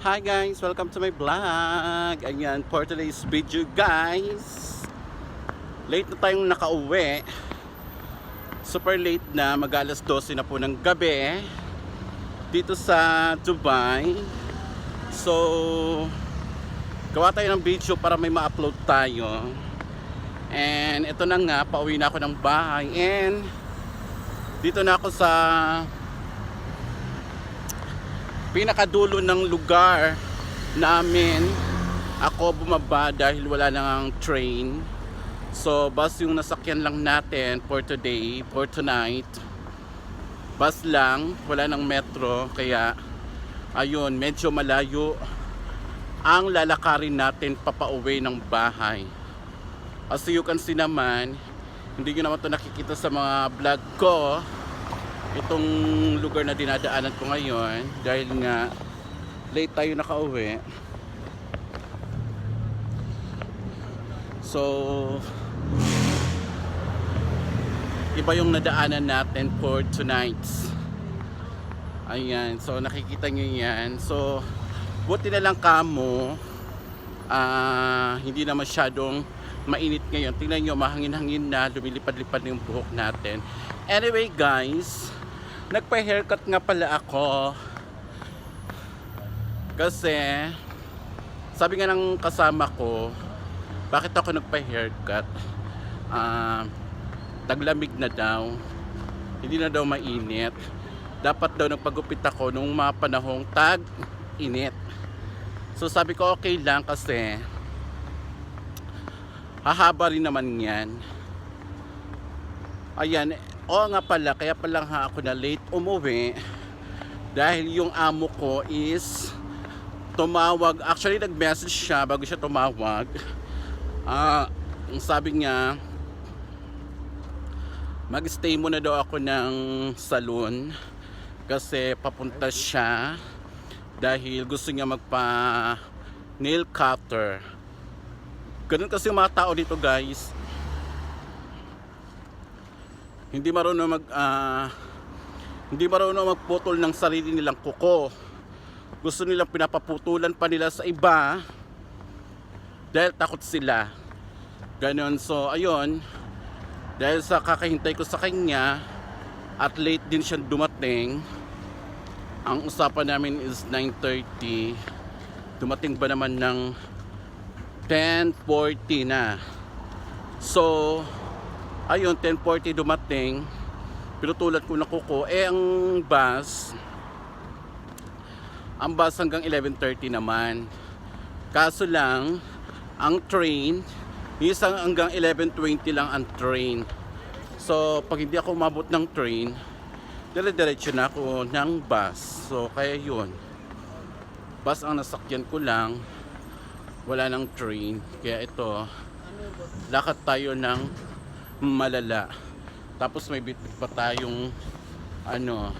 Hi guys! Welcome to my vlog! Ayan, for today's video guys Late na tayong nakauwi Super late na, mag alas 12 na po ng gabi Dito sa Dubai So Gawa tayo ng video para may ma-upload tayo And ito na nga, pauwi na ako ng bahay And Dito na ako sa pinakadulo ng lugar namin. Ako bumaba dahil wala nang train. So bus yung nasakyan lang natin for today for tonight. Bus lang wala nang metro. Kaya ayun medyo malayo ang lalakarin natin papauwi ng bahay. As you can see naman hindi nyo naman to nakikita sa mga vlog ko itong lugar na dinadaanan ko ngayon dahil nga late tayo nakauwi. So iba yung nadaanan natin for tonight. Ayan so nakikita nyo yan. So buti na lang kamo. Ah hindi na masyadong mainit ngayon. Tingnan nyo mahangin-hangin na lumilipad-lipad yung buhok natin. Anyway guys nagpa-haircut nga pala ako. Kasi sabi nga ng kasama ko bakit ako nagpa-haircut? Ah taglamig na daw. Hindi na daw mainit. Dapat daw nagpagupit ako nung mga panahong tag init so sabi ko okay lang kasi hahaba rin naman yan. Ayan Oo nga pala, kaya pala nga ako na late umuwi dahil yung amo ko is tumawag. Actually, nag-message siya bago siya tumawag. Ah, ang sabi niya, mag-stay muna daw ako ng salon kasi papunta siya dahil gusto niya magpa nail cutter. Ganun kasi yung mga tao dito guys hindi marunong mag ah, hindi marunong magputol ng sarili nilang kuko. Gusto nilang pinapaputulan pa nila sa iba dahil takot sila. Ganon. So, ayun. Dahil sa kakahintay ko sa kanya at late din siya dumating. Ang usapan namin is 9.30. Dumating ba naman ng 10.40 na. So, ayun 10.40 dumating. Pinutulat ko na kuko. Eh ang bus ang bus hanggang 11.30 naman. Kaso lang ang train isang hanggang 11.20 lang ang train. So pag hindi ako umabot ng train dire-diretso na ako ng bus. So kaya yun. Bus ang nasakyan ko lang. Wala ng train. Kaya ito lakad tayo ng malala. Tapos may bitbit pa tayong ano,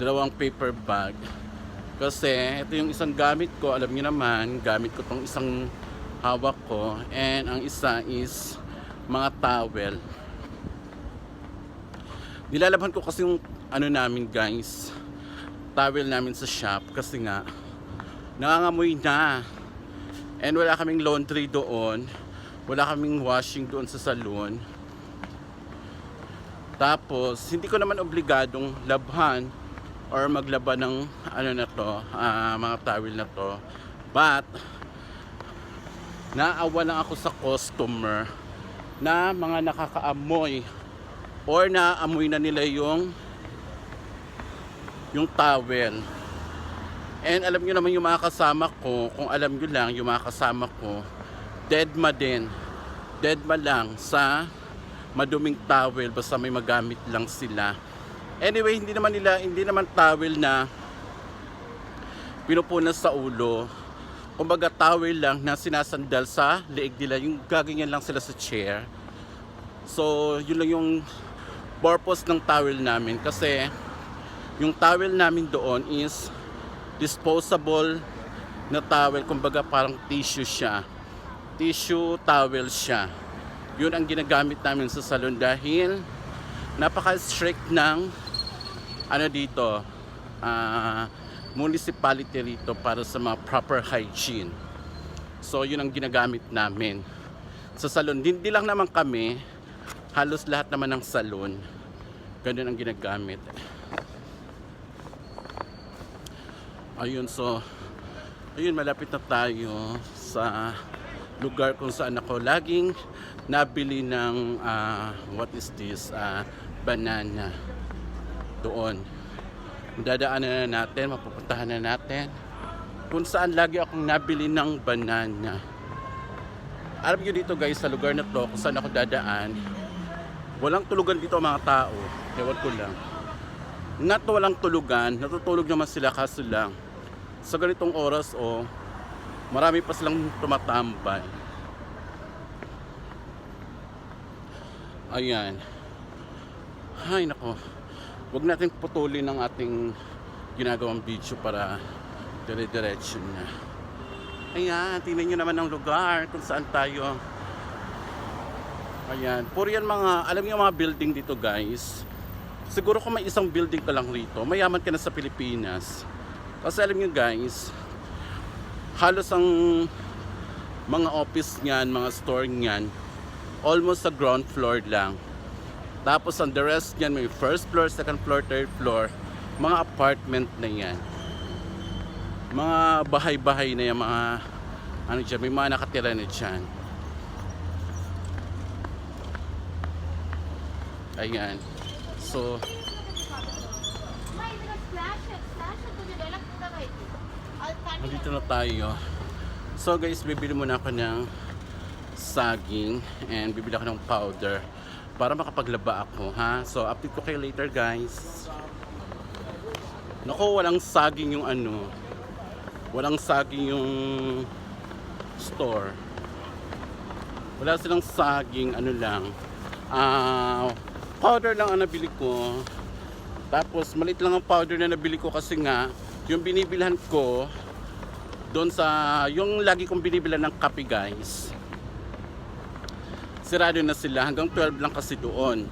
dalawang paper bag. Kasi ito yung isang gamit ko, alam niyo naman, gamit ko tong isang hawak ko and ang isa is mga towel. Nilalaban ko kasi yung ano namin guys, towel namin sa shop kasi nga nangangamoy na. And wala kaming laundry doon. Wala kaming washing doon sa salon. Tapos, hindi ko naman obligadong labhan or maglaba ng ano na to, ah, mga towel na to. But, naawa lang ako sa customer na mga nakakaamoy or naamoy na nila yung yung towel. And alam nyo naman yung mga kasama ko, kung alam nyo lang, yung mga kasama ko, dead ma din. Dead ma lang sa maduming towel basta may magamit lang sila. Anyway, hindi naman nila hindi naman towel na pinupunas sa ulo. Kumbaga towel lang na sinasandal sa leeg nila, yung gaganyan lang sila sa chair. So, yun lang yung purpose ng towel namin kasi yung towel namin doon is disposable na towel, kumbaga parang tissue siya. Tissue towel siya yun ang ginagamit namin sa salon dahil napaka-strict ng ano dito uh, municipality rito para sa mga proper hygiene. So yun ang ginagamit namin. Sa salon, hindi lang naman kami, halos lahat naman ng salon, ganun ang ginagamit. Ayun, so, ayun, malapit na tayo sa lugar kung saan ako laging nabili ng, ah, what is this, ah, banana doon. Dadaanan na natin, mapupuntahan na natin kung saan lagi akong nabili ng banana. Alam nyo dito guys, sa lugar na to, kung saan ako dadaan, walang tulugan dito mga tao. Ewan ko lang. Not walang tulugan, natutulog naman sila kaso lang. Sa ganitong oras, oh, marami pa silang tumatambay. Ayan. Ay, nako. Huwag natin putulin ang ating ginagawang video para dire-diretso na. Ayan, tingnan nyo naman ang lugar kung saan tayo. Ayan, puro yan mga, alam niyo mga building dito guys. Siguro kung may isang building ka lang rito, mayaman ka na sa Pilipinas. Kasi alam niyo guys, halos ang mga office niyan, mga store niyan, almost sa ground floor lang. Tapos ang the rest niyan, may first floor, second floor, third floor, mga apartment na yan mga bahay-bahay na yung mga ano dyan, may mga nakatira na dyan. Ayan. So, dito na tayo. So guys, bibili muna ako ng saging and bibili ako ng powder para makapaglaba ako ha. So update ko kayo later guys. Nako, walang saging yung ano. Walang saging yung store. Wala silang saging, ano lang. Ah, uh, powder lang ang nabili ko. Tapos malit lang ang powder na nabili ko kasi nga yung binibilhan ko doon sa, yung lagi kong binibilan ng kape guys, sirado na sila. Hanggang 12 lang kasi doon.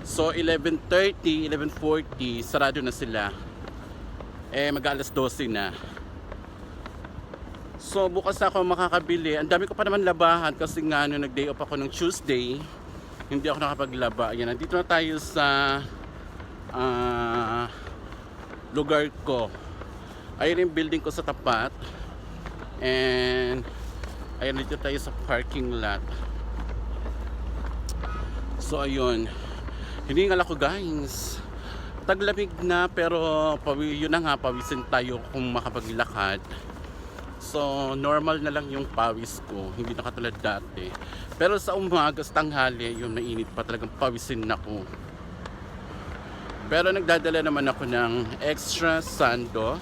So, 11.30, 11.40, sarado na sila. Eh, mag alas 12 na. So, bukas ako makakabili. Ang dami ko pa naman labahan kasi nga nung nag-day off ako ng Tuesday, hindi ako nakapaglaba. Ayan, nandito na tayo sa ah, lugar ko. Ayun yung building ko sa tapat. And ayun dito tayo sa parking lot. So ayun. Hiningal ako guys. Taglamig na pero yun na nga pawisin tayo kung makapaglakad. So normal na lang yung pawis ko, hindi na katulad dati. Pero sa umaga, tanghali, yung mainit pa talagang pawisin ako. Pero nagdadala naman ako ng extra sando.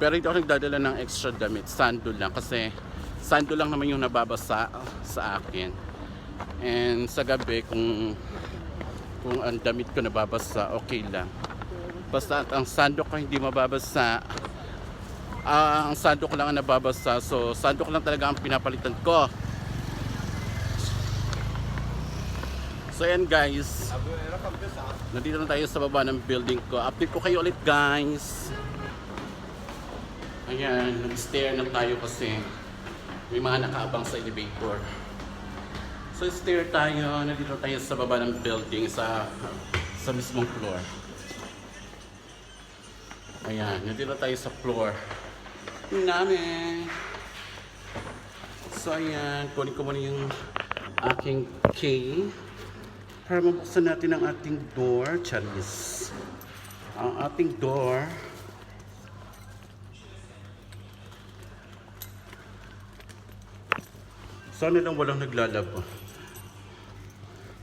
Pero hindi ako nagdadala ng extra damit, sando lang kasi sando lang naman yung nababasa sa akin. And sa gabi kung kung ang damit ko nababasa, okay lang. Basta ang sando ko hindi mababasa. Ah, ang sando ko lang ang nababasa. So, sando ko lang talaga ang pinapalitan ko. So, ayan guys. Nandito na tayo sa baba ng building ko. Update ko kayo ulit guys. Ayan, nag-stair na tayo kasi may mga nakaabang sa elevator. So stair tayo, nandito tayo sa baba ng building sa sa mismong floor. Ayan, nandito tayo sa floor namin. So ayan, kunin ko muna yung aking key para mabuksan natin ang ating door, Charis. Ang ating door. Sana lang walang naglalaba.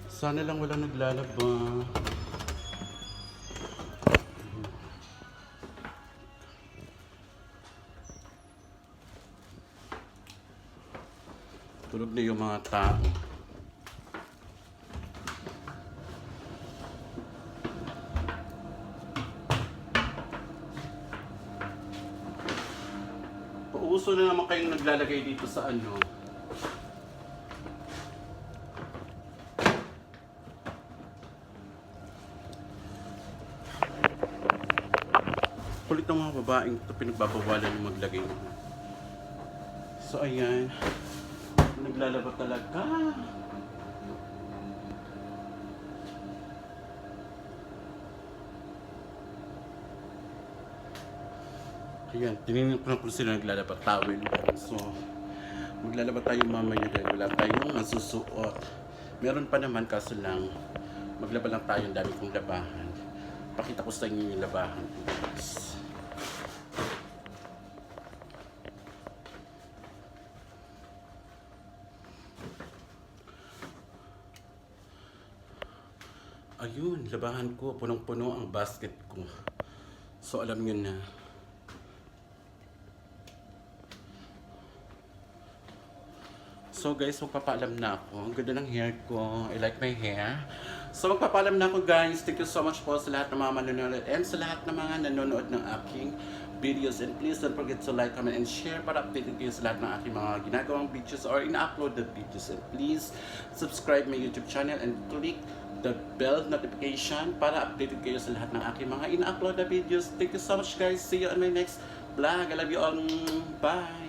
Sana lang walang naglalaba. Tulog na yung mga tao. Pauso na naman kayong naglalagay dito sa ano. Kulit itong mga babaeng ito pinagbabawalan ng maglagay ng So ayan, naglalaba talaga. Ayan, tinignan ko na kung sila naglalaba towel. So, maglalaba tayo mamaya dahil wala tayong masusuot. Meron pa naman kaso lang, maglaba lang tayo, ang dami kong labahan. Pakita ko sa inyo yung labahan ko Ayun, labahan ko, punong-puno ang basket ko. So alam nyo na. So guys, magpapaalam na ako. Ang ganda ng hair ko. I like my hair. So magpapaalam na ako guys. Thank you so much po sa lahat ng mga manonood and sa lahat ng mga nanonood ng aking videos. And please don't forget to like, comment, and share para updated kayo sa lahat ng aking mga ginagawang videos or ina-upload na videos. And please subscribe my YouTube channel and click the bell notification para updated kayo sa lahat ng aking mga ina-upload na videos. Thank you so much guys. See you on my next vlog. I love you all. Bye!